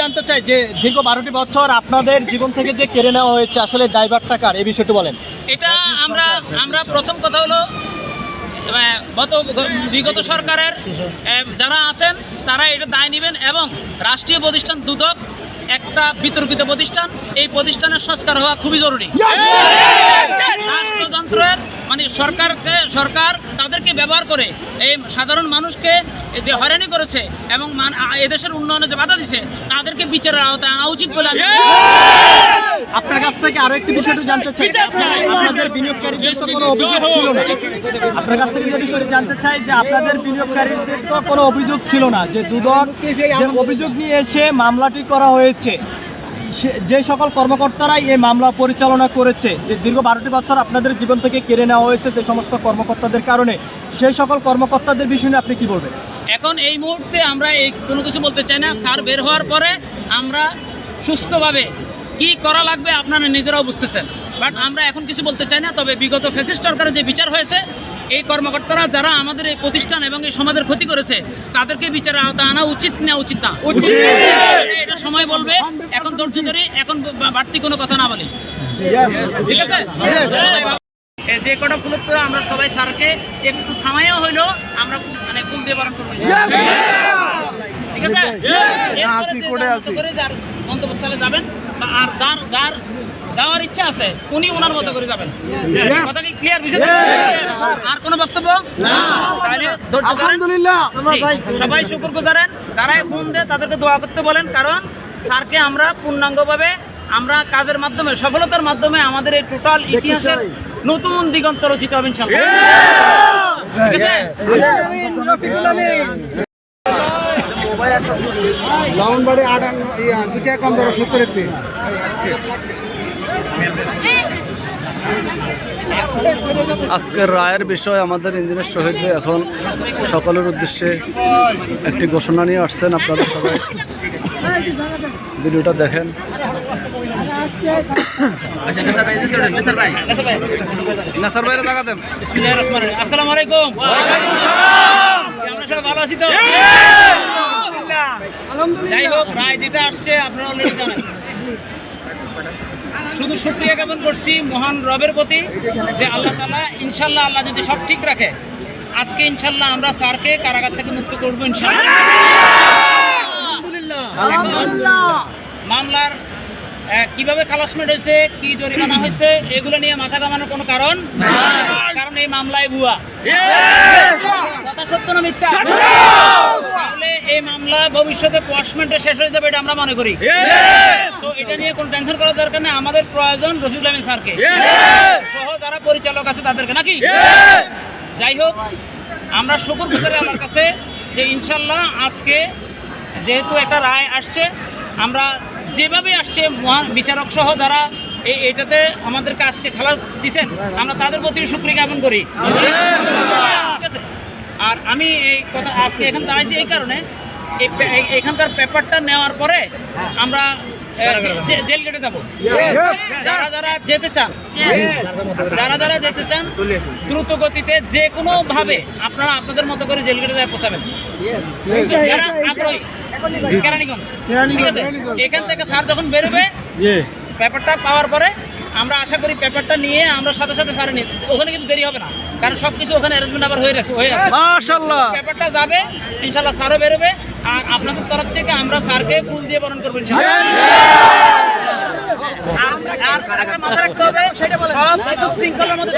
জানতে চাই যে দীর্ঘ বারোটি বছর আপনাদের জীবন থেকে যে কেড়ে নেওয়া হয়েছে, আসলে দায়ভারটা কার? এই বিষয়টি বলেন। এটা আমরা আমরা প্রথম কথা হলো গত, বিগত সরকারের যারা আছেন, তারা এটা দায় নেবেন এবং রাষ্ট্রীয় প্রতিষ্ঠান দুদক একটা বিতর্কিত প্রতিষ্ঠান এই প্রতিষ্ঠানের সংস্কার হওয়া খুবই জরুরি। রাষ্ট্রযন্ত্রের মানে সরকারকে সরকার তাদেরকে ব্যবহার করে এই সাধারণ মানুষকে যে হয়রানি করেছে এবং এদেশের উন্নয়নে যে বাধা দিছে তাদেরকে বিচারের আওতায় আনা উচিত বলে আপনার কাছ থেকে আরও একটি বিষয়টি জানতে চাই। আপনাদের বিনিয়োগকারীদের তো কোনো অভিযোগ ছিল না? আপনার কাছ থেকে যে বিষয়টি জানতে চাই যে আপনাদের বিনিয়োগকারীদের তো কোনো অভিযোগ ছিল না যে দুদক যে অভিযোগ নিয়ে এসে মামলাটি করা হয়েছে যে সকল কর্মকর্তারাই এই মামলা পরিচালনা করেছে যে দীর্ঘ বারোটি বছর আপনাদের জীবন থেকে কেড়ে নেওয়া হয়েছে যে সমস্ত কর্মকর্তাদের কারণে সেই সকল কর্মকর্তাদের বিষয় নিয়ে আপনি কি বলবেন? এখন এই মুহূর্তে আমরা এই কোনো কিছু বলতে চাই না। স্যার বের হওয়ার পরে আমরা সুস্থভাবে কি করা লাগবে আপনারা নিজেরাও বুঝতেছেন। বাট আমরা এখন কিছু বলতে চাই না তবে বিগত ফ্যাসিস্ট সরকারের যে বিচার হয়েছে এই কর্মকর্তারা যারা আমাদের এই প্রতিষ্ঠান এবং এই সমাজের ক্ষতি করেছে তাদেরকে বিচারের আওতায় আনা উচিত না উচিত না? এটা সময় বলবে এখন ধৈর্য ধরে এখন বাড়তি কোনো কথা না বলি। ঠিক আছে? যে কটা ফুলত্ব আমরা সবাই স্যারকে একটু থামাইও হইল আমরা মানে ফুল দিয়ে বারণ করব ঠিক আছে? এরপরে আসি, যে কোর্টে যার আসি। মতো করে যার গন্তব্যস্থলে যাবেন আর যার যার যাওয়ার ইচ্ছা আছে উনি ওনার মতো করে যাবেন। কথা কি ক্লিয়ার বুঝে আর কোনো বক্তব্য। আলহামদুলিল্লাহ। সবাই শুকুর গুজারেন। যারাই ফোন দেয় তাদেরকে দোয়া করতে বলেন কারণ স্যারকে আমরা পূর্ণাঙ্গভাবে আমরা কাজের মাধ্যমে সফলতার মাধ্যমে আমাদের এই টোটাল ইতিহাসের নতুন দিগন্ত রচিত হবে ইনশাআল্লাহ। ঠিক আছে? লাউন বাড়ি আটান্ন ইয়া দুটা কম ধরো সত্তরের তে আজকের রায়ের বিষয় আমাদের ইঞ্জিনিয়ার শহীদ এখন সকলের উদ্দেশ্যে একটি ঘোষণা নিয়ে আসছেন। আপনারা সবাই ভিডিওটা দেখেন। আসসালামু আলাইকুম। আমরা সবাই ভালো আছি তো? যাই হোক রায় যেটা আসছে আপনারা অলরেডি জানেন। শুধু শুক্রিয়া জ্ঞাপন করছি মহান রবের প্রতি যে আল্লাহ তালা ইনশাল্লাহ আল্লাহ যদি সব ঠিক রাখে আজকে ইনশাল্লাহ আমরা স্যারকে কারাগার থেকে মুক্ত করব ইনশাল্লাহ মামলার কীভাবে খালাসমেন্ট হয়েছে কি জরিমানা হয়েছে এগুলো নিয়ে মাথা কামানোর কোনো কারণ কারণ এই মামলায় ভুয়া। কথা সত্য না মিথ্যা? ভবিষ্যতে পোয়াশমেন্টে শেষ হয়ে যাবে এটা আমরা মনে করি। তো এটা নিয়ে কোনো টেনশন করার দরকার নেই আমাদের প্রয়োজন রফিকুল আমিন স্যারকে। সহ যারা পরিচালক আছে তাদেরকে নাকি? যাই হোক আমরা শুকুর গুজারি আমার কাছে যে ইনশাল্লাহ আজকে যেহেতু একটা রায় আসছে আমরা যেভাবে আসছে মহান বিচারক সহ যারা এই এটাতে আমাদেরকে আজকে খালাস দিছেন আমরা তাদের প্রতি সুক্রিয়া জ্ঞাপন করি। ঠিক আছে? আর আমি এই কথা আজকে এখানে দাঁড়াইছি এই কারণে এখানকার পেপারটা নেওয়ার পরে আমরা জেল গেটে যাব। যারা যারা যেতে চান যারা যারা যেতে চান দ্রুত গতিতে যে কোনো ভাবে আপনারা আপনাদের মতো করে জেল গেটে যায় পৌঁছাবেন যারা আগ্রহী কেরানীগঞ্জ ঠিক আছে? এখান থেকে স্যার যখন বেরোবে পেপারটা পাওয়ার পরে আমরা আশা করি পেপারটা নিয়ে আমরা সাথে সাথে স্যার নিয়ে ওখানে কিন্তু দেরি হবে না। কারণ সবকিছু ওখানে অ্যারেঞ্জমেন্ট আবার হয়ে গেছে হয়ে গেছে। মাশাআল্লাহ। পেপারটা যাবে ইনশাল্লাহ স্যারও বেরোবে। আর আপনাদের তরফ থেকে আমরা স্যারকে ফুল দিয়ে বরণ করব ইনশাল্লাহ আর- মাথা রাখতে হবে রাখতে হবে সব কিছু শৃঙ্খলার মধ্যে